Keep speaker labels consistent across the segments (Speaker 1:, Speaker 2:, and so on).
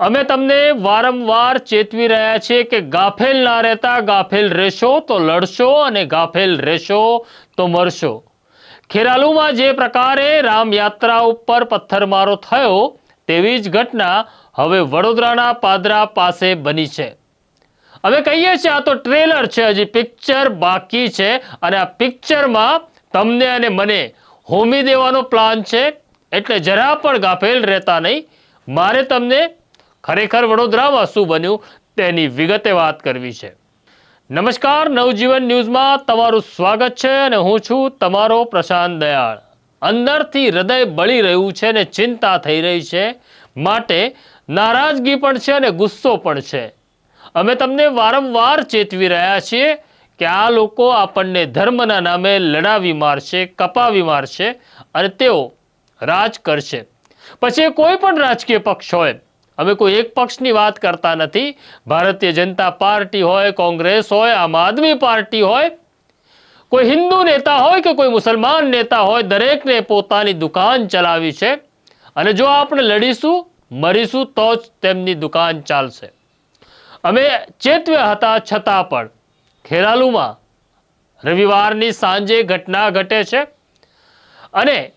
Speaker 1: અમે તમને વારંવાર ચેતવી રહ્યા છીએ કે ગાફેલ ના રહેતા ગાફેલ રહેશો તો લડશો અને ગાફેલ રહેશો તો મરશો. ખેરાલુમાં જે પ્રકારે રામયાત્રા ઉપર પથ્થરમારો થયો, તેવી જ ઘટના હવે વડોદરાના પાદરા પાસે બની છે. અમે કહીએ છીએ, આ તો ટ્રેલર છે, હજી પિક્ચર બાકી છે અને આ પિક્ચરમાં તમને અને મને હોમી દેવાનો પ્લાન છે, એટલે જરા પણ ગાફેલ રહેતા નહીં. મારે તમને ખરેખર વડોદરામાં શું બન્યું તેની વિગતે વાત કરવી છે. નમસ્કાર, નવજીવન ન્યૂઝમાં તમારું સ્વાગત છે અને હું છું તમારો પ્રશાંત દયાળ. અંદરથી હૃદય બળી રહ્યું છે અને ચિંતા થઈ રહી છે, માટે નારાજગી પણ છે અને ગુસ્સો પણ છે. અમે તમને વારંવાર ચેતવી રહ્યા છીએ કે આ લોકો આપણને ધર્મના નામે લડાવી મારશે, કપાવી મારશે અને તેઓ રાજ કરશે. પછી કોઈ પણ રાજકીય પક્ષ હોય અમે કોઈ એક પક્ષની વાત કરતા નથી. ભારતીય જનતા પાર્ટી હોય, કોંગ્રેસ હોય, આમ આદમી પાર્ટી હોય, કોઈ હિન્દુ નેતા હોય કે કોઈ મુસલમાન નેતા હોય, દરેકને પોતાની દુકાન ચલાવી છે. અને જો આપણે લડીશું, મરીશું, તો જ તેમની દુકાન ચાલશે. અમે ચેતવ્યા હતા છતાં પણ. ખેરાલુમાં રવિવારની સાંજે ઘટના ઘટે છે. અને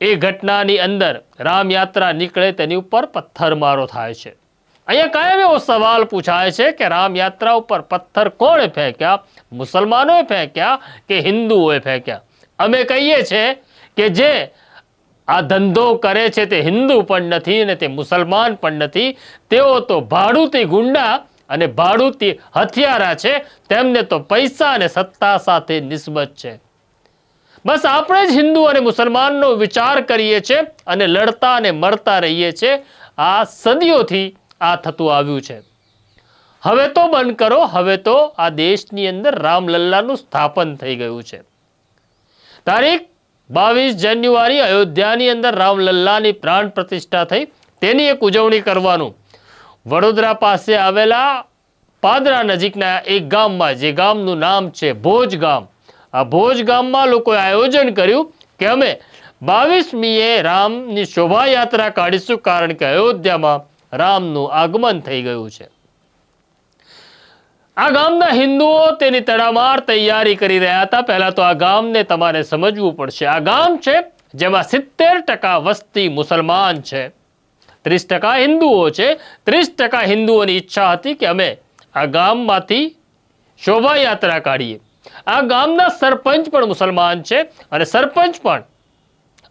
Speaker 1: એ ઘટનાની અંદર રામયાત્રા નીકળે તેની ઉપર પથ્થરમારો થાય છે. અહીંયા કાયમ એવો સવાલ પૂછાય છે કે રામયાત્રા ઉપર પથ્થર કોણે ફેંક્યા? મુસલમાનોએ ફેંક્યા કે હિન્દુઓએ ફેંક્યા? અમે કહીએ છીએ કે જે આ ધંધો કરે છે તે હિન્દુ પણ નથી અને તે મુસલમાન પણ નથી. તેઓ તો ભાડુતી ગુંડા અને ભાડુતી હથિયારા છે. તેમને તો પૈસા અને સત્તા સાથે નિસ્બત છે. બસ આપણે જ હિન્દુ અને મુસલમાનનો વિચાર કરીએ છીએ અને લડતા અને મરતા રહીએ છીએ. આ સદીઓથી આ થતું આવ્યું છે. હવે તો બંધ કરો, હવે તો આ દેશની અંદર રામલલ્લાનું સ્થાપન થઈ ગયું છે. તારીખ બાવીસ જાન્યુઆરી અયોધ્યાની અંદર રામલલ્લાની પ્રાણ પ્રતિષ્ઠા થઈ. તેની એક ઉજવણી કરવાનું. વડોદરા પાસે આવેલા પાદરા નજીકના એક ગામમાં, જે ગામનું નામ છે ભોજ ગામ આ ભોજ ગામમાં લોકોએ આયોજન કર્યું કે અમે બાવીસમીએ રામની શોભાયાત્રા કાઢીશું કારણ કે અયોધ્યામાં રામનું આગમન થઈ ગયું છે. આ ગામના હિન્દુઓ તેની તડામાર તૈયારી કરી રહ્યા હતા. પહેલા તો આ ગામને તમારે સમજવું પડશે. આ ગામ છે જેમાં સિત્તેર ટકા વસ્તી મુસલમાન છે. ત્રીસ ટકા હિન્દુઓ છે. ત્રીસ ટકા હિન્દુઓની ઈચ્છા હતી કે અમે આ ગામમાંથી શોભાયાત્રા કાઢીએ. આ ગામના સરપંચ પણ મુસલમાન છે અને સરપંચ પણ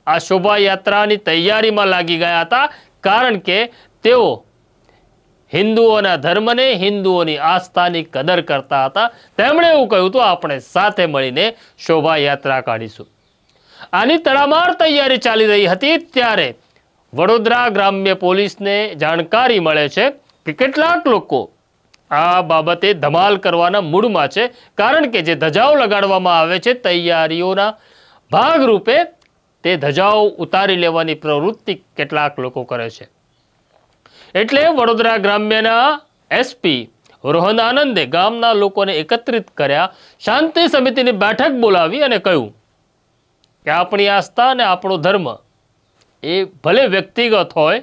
Speaker 1: આ શોભાયાત્રાની તૈયારીમાં લાગી ગયા હતા કારણ કે તેઓ હિન્દુઓના ધર્મને હિન્દુઓની આસ્થાની કદર કરતા હતા. તેમણે એવું કહ્યું હતું, આપણે સાથે મળીને શોભાયાત્રા કાઢીશું. આની તડામાર તૈયારી ચાલી રહી હતી ત્યારે વડોદરા ગ્રામ્ય પોલીસને જાણકારી મળે છે કે કેટલાક લોકો આ બાબતે ધમાલ કરવાના મૂડમાં છે, કારણ કે જે ધજાઓ લગાડવામાં આવે છે તૈયારીઓના ભાગરૂપે તે ધજાઓ ઉતારી લેવાની પ્રવૃત્તિ કેટલાક લોકો કરે છે. એટલે વડોદરા ગ્રામ્યના એસપી રોહન આનંદે ગામના લોકોને એકત્રિત કર્યા, શાંતિ સમિતિની બેઠક બોલાવી અને કહ્યું કે આપણી આસ્થા અને આપણો ધર્મ એ ભલે વ્યક્તિગત હોય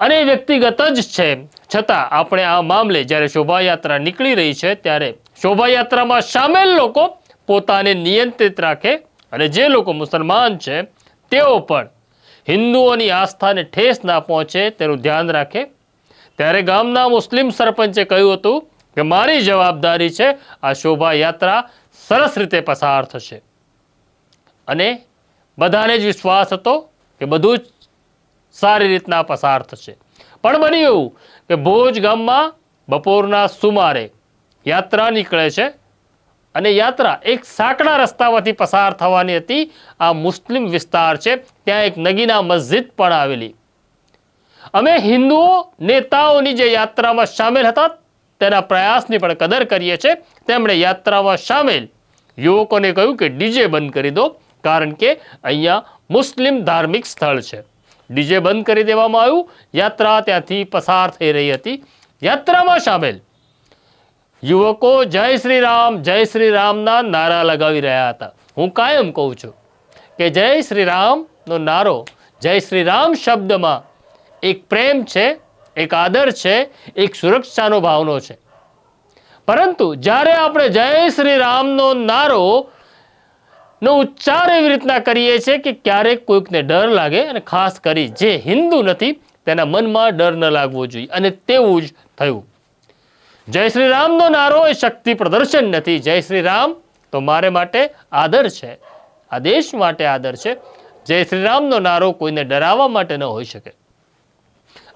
Speaker 1: અને વ્યક્તિગત જ છે. છતાં આપણે આ મામલે જ્યારે શોભાયાત્રા નીકળી રહી છે ત્યારે શોભાયાત્રામાં સામેલ લોકો પોતાને નિયંત્રિત રાખે અને જે લોકો મુસલમાન છે, તેઓ પણ હિન્દુઓની આસ્થાને ઠેસ ના પહોંચે તેનું ધ્યાન રાખે. ત્યારે ગામના મુસ્લિમ સરપંચે કહ્યું હતું કે, મારી જવાબદારી છે આ શોભાયાત્રા સરસ રીતે પસાર થશે. અને બધાને જ વિશ્વાસ હતો કે બધું જ સારી રીતના પસાર થશે. પણ બન્યું એવું કે ભોજ ગામમાં બપોરના સુમારે યાત્રા નીકળે છે અને યાત્રા એક સાંકડા રસ્તામાંથી પસાર થવાની હતી. આ મુસ્લિમ વિસ્તાર છે. ત્યાં એક નગીના મસ્જિદ પણ આવેલી. અમે હિન્દુઓ, નેતાઓની જે યાત્રામાં સામેલ હતા, તેના પ્રયાસની પણ કદર કરીએ છીએ. તેમણે યાત્રામાં સામેલ યુવકોને કહ્યું કે ડીજે બંધ કરી દો, કારણ કે અહીંયા મુસ્લિમ ધાર્મિક સ્થળ છે. ડીજે બંધ કરી દેવામાં આવ્યું. યાત્રા ત્યાંથી પસાર થઈ રહી હતી. યાત્રામાં સામેલ યુવકો જય શ્રી રામ, જય શ્રી રામના નારા લગાવી રહ્યા હતા. હું કાયમ કહું છું કે જય શ્રી રામનો નારો, જય શ્રી રામ શબ્દમાં એક પ્રેમ છે, એક આદર છે, એક સુરક્ષાનો ભાવનો છે. પરંતુ જ્યારે આપણે જય શ્રી રામનો નારો નો ઉચ્ચાર એવી રીતના કરીએ છીએ કે ક્યારેક કોઈકને ડર લાગે અને ખાસ કરી જે હિન્દુ નથી, તેના મનમાં ડર ન લાગવો જોઈએ અને તેવું જ થયું. જય શ્રી રામનો નારો એ શક્તિ પ્રદર્શન નથી. જય શ્રી રામ તો મારે માટે આદર છે. આ દેશ માટે આદર છે. જય શ્રી રામનો નારો કોઈને ડરાવવા માટે ન હોઈ શકે.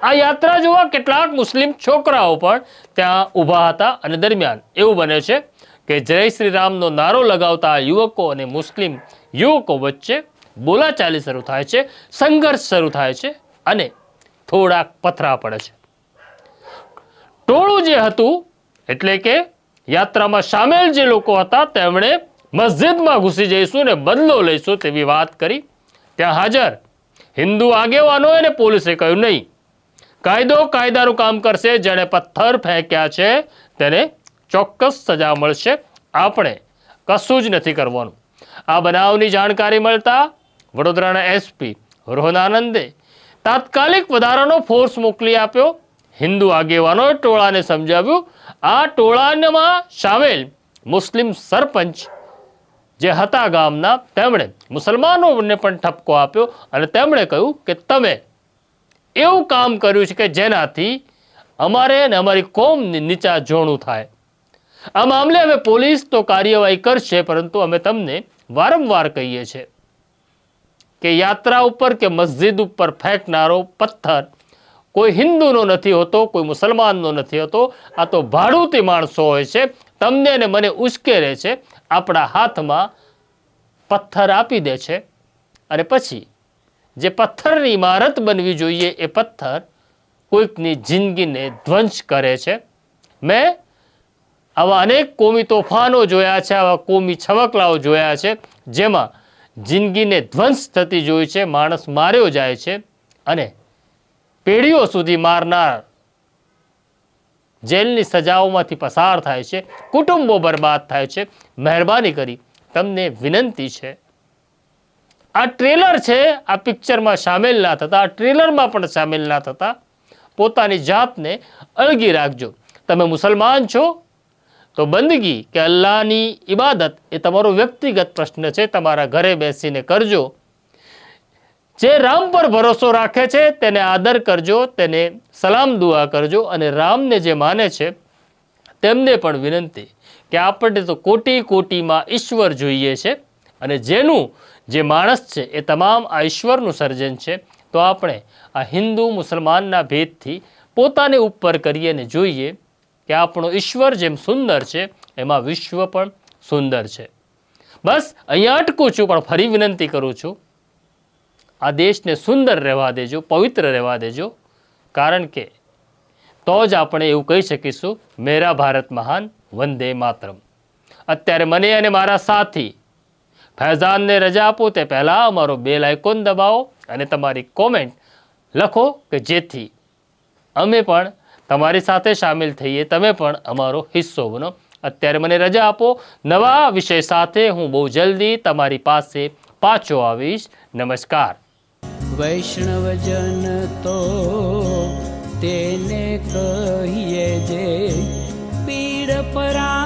Speaker 1: આ યાત્રા જોવા કેટલાક મુસ્લિમ છોકરાઓ પણ ત્યાં ઊભા હતા અને દરમિયાન એવું બને છે કે જય શ્રી રામનો નારો લગાવતા યુવકો અને મુસ્લિમ યુવકો વચ્ચે બોલાચાલી શરૂ થાય છે, સંઘર્ષ શરૂ થાય છે અને થોડાક પથરા પડે છે. ટોળું જે હતું, એટલે કે યાત્રામાં સામેલ જે લોકો હતા, તેમણે મસ્જિદમાં ઘૂસી જઈશું ને બદલો લઈશું તેવી વાત કરી. ત્યાં હાજર હિન્દુ આગેવાનો અને પોલીસે કહ્યું, નહીં. કાયદો કાયદાનું કામ કરશે, જેણે પથ્થર ફેંક્યા છે, તેને ચોક્કસ સજા મળશે. આપણે કશું જ નથી કરવાનું. આ બનાવની જાણકારી મળતા વડોદરાના એસપી રોહનાનંદે તાત્કાલિક વધારાનો ફોર્સ મોકલી આપ્યો. હિન્દુ આગેવાનોએ ટોળાને સમજાવ્યું, આ ટોળામાં સામેલ મુસ્લિમ સરપંચ જે હતા ગામના, તેમણે મુસલમાનોને પણ ઠપકો આપ્યો અને તેમણે કહ્યું કે તમે એવું કામ કર્યું છે કે જેનાથી અમારે અને અમારી કોમની નીચા જોણું થાય. આ મામલે હવે પોલીસ તો કાર્યવાહી કરશે, પરંતુ અમે તમને વારંવાર કહીએ છીએ કે યાત્રા ઉપર કે મસ્જિદ ઉપર ફેંકનારો પથ્થર કોઈ હિન્દુનો નથી હોતો, કોઈ મુસલમાનનો નથી હોતો, આ તો ભાડુતી માણસો હોય છે. તમને અને મને ઉશ્કેરે છે, આપણા હાથમાં પથ્થર આપી દે છે. અને પછી જે પથ્થરની ઇમારત બનવી જોઈએ, એ પથ્થર કોઈકની જિંદગીને ધ્વંસ કરે છે. મેં આવા અનેક કોમી તોફાનો જોયા છે, આવા કોમી છવકલાઓ જોયા છે, જેમાં જિંદગીને ધ્વંસ થતી જોઈ છે, માણસ માર્યો જાય છે અને પેઢીઓ સુધી મારનાર જેલની સજાઓમાંથી પસાર થાય છે, કુટુંબો બરબાદ થાય છે. મહેરબાની કરી તમને વિનંતી છે. આ ટ્રેલર છે, આ પિક્ચરમાં સામેલ ના થતા, આ ટ્રેલરમાં પણ સામેલ ના થતા, પોતાની જાતને અળગી રાખજો. તમે મુસલમાન છો તો બંદગી કે અલ્લાહની ઇબાદત એ તમારો વ્યક્તિગત પ્રશ્ન છે, તમારા ઘરે બેસીને કરજો. જે રામ પર ભરોસો રાખે છે, તેને આદર કરજો, તેને સલામ દુઆ કરજો અને રામને જે માને છે, તેમને પણ વિનંતી કે આપણને તો કોટી કોટીમાં ઈશ્વર જોઈએ છે અને જેનું જે માણસ છે, એ તમામ આ ઈશ્વરનું સર્જન છે, તો આપણે આ હિન્દુ મુસલમાનના ભેદથી પોતાને ઉપર કરીએ ને જોઈએ કે આપણો ઈશ્વર જેમ સુંદર છે, એમાં વિશ્વ પણ સુંદર છે. બસ, અહીંયા અટકું છું, પણ ફરી વિનંતી કરું છું. આ દેશને સુંદર રહેવા દેજો, પવિત્ર રહેવા દેજો. કારણ કે તો જ આપણે એવું કહી શકીશું, મેરા ભારત મહાન, વંદે માતરમ. અત્યારે મને અને મારા સાથી ફૈઝાનને રજા આપો, તે પહેલાં અમારો બેલ આઇકોન દબાવો અને તમારી કોમેન્ટ લખો કે જેથી અમે પણ તમારી સાથે સામેલ થઈએ તમે પણ અમારો હિસ્સો બનો. અત્યારે મને રજા આપો. નવા વિષય સાથે હું બહુ જલ્દી તમારી પાસે પાછો આવીશ. નમસ્કાર.
Speaker 2: વૈષ્ણવજન તો તેને કહીએ જે પીડ પરા